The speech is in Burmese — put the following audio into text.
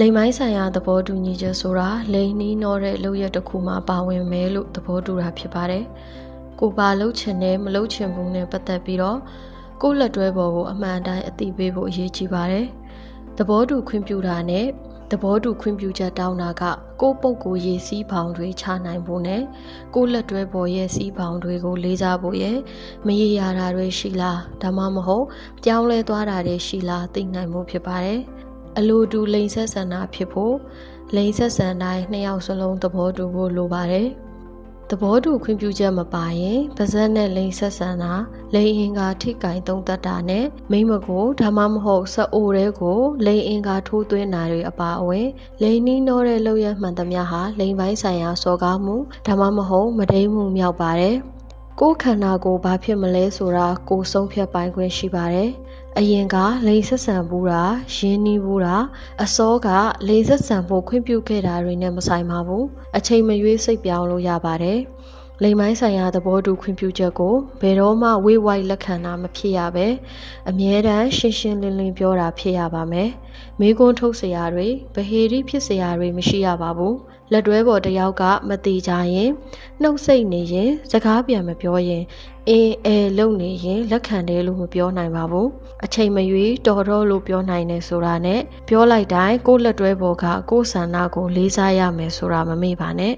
လိမ်မိုင်းဆိုင်ရာသဘောတူညီချက်ဆိုတာလိမ်နီးနှောတဲ့လုပ်ရက်တစ်ခုမှပါဝင်မယ်လို့သဘောတူတာဖြစ်ပါတယ်။ကိုပါလှုပ်ချင်တယ်မလှုပ်ချင်ဘူးနဲ့ပတ်သက်ပြီးတော့ကိုယ့်လက်တွဲပေါ်ကိုအမှန်တိုင်းအသိပေးဖို့အရေးကြီးပါတယ်။သဘောတူခွင့်ပြုတာနဲ့သဘောတူခွင့်ပြုချက်တောင်းတာကကိုယ့်ပုဂ္ဂိုလ်ရေးစည်းပေါင်တွေချနိုင်ဖို့နဲ့ကိုယ့်လက်တွဲပေါ်ရဲ့စည်းပေါင်တွေကိုလေးစားဖို့ရဲ့မရေရာတာတွေရှိလားဒါမှမဟုတ်ပြောင်းလဲသွားတာတွေရှိလားသိနိုင်မှုဖြစ်ပါတယ်။ အလိုတူလိန်ဆက်ဆန္ဒဖြစ်ဖို့လိန်ဆက်ဆန်တိုင်းနှစ်ယောက်စလုံးသဘောတူဖို့လိုပါတယ်။သဘောတူခွင့်ပြုချက်မပါရင်ပါဇက်နဲ့လိန်ဆက်ဆန်တာလိန်အင်္ကာထိကင်သုံးသက်တာနဲ့မိမကိုဒါမှမဟုတ်စအိုတဲကိုလိန်အင်္ကာထိုးသွင်းတာတွေအပါအဝင်လိန်နီးနှောတဲ့လောက်ရမှန်သမျှဟာလိန်ပိုင်းဆိုင်ရာစော်ကားမှုဒါမှမဟုတ်မတိမ်မှုမြောက်ပါတယ်ကိုယ်ခန္ဓာကိုဘာဖြစ်မလဲဆိုတာကိုဆုံးဖြတ်ပိုင်ခွင့်ရှိပါတယ် အရင်ကလိန်ဆက်ဆံဘူးတာရင်းနှီးဘူးတာအစောကလိန်ဆက်ဆံဖို့ခွင့်ပြုခဲ့တာတွေနဲ့မဆိုင်ပါဘူးအချိန်မရွေးစိတ်ပြောင်းလို့ရပါတယ် လိမ်မိုင်းဆိုင်ရာသဘောတူခွင့်ပြုချက်ကိုဘယ်တော့မှဝေးဝိုက်လက်ခံတာမဖြစ်ရပဲအမြဲတမ်းရှင်းရှင်းလင်းလင်းပြောတာဖြစ်ရပါမယ်မိကွန်းထုတ်စရာတွေဗဟေရီဖြစ်စရာတွေမရှိရပါဘူးလက်တွဲပေါ်တယောက်ကမတိကြရင်နှုတ်ဆက်နေရင်စကားပြန်မပြောရင်အင်းအဲလုံနေရင်လက်ခံတယ်လို့မပြောနိုင်ပါဘူးအချိန်မရွေးတော်တော့လို့ပြောနိုင်တယ်ဆိုတာနဲ့ပြောလိုက်တိုင်းကိုယ့်လက်တွဲပေါ်ကကိုယ့်ဆန္ဒကိုလေးစားရမယ်ဆိုတာမမေ့ပါနဲ့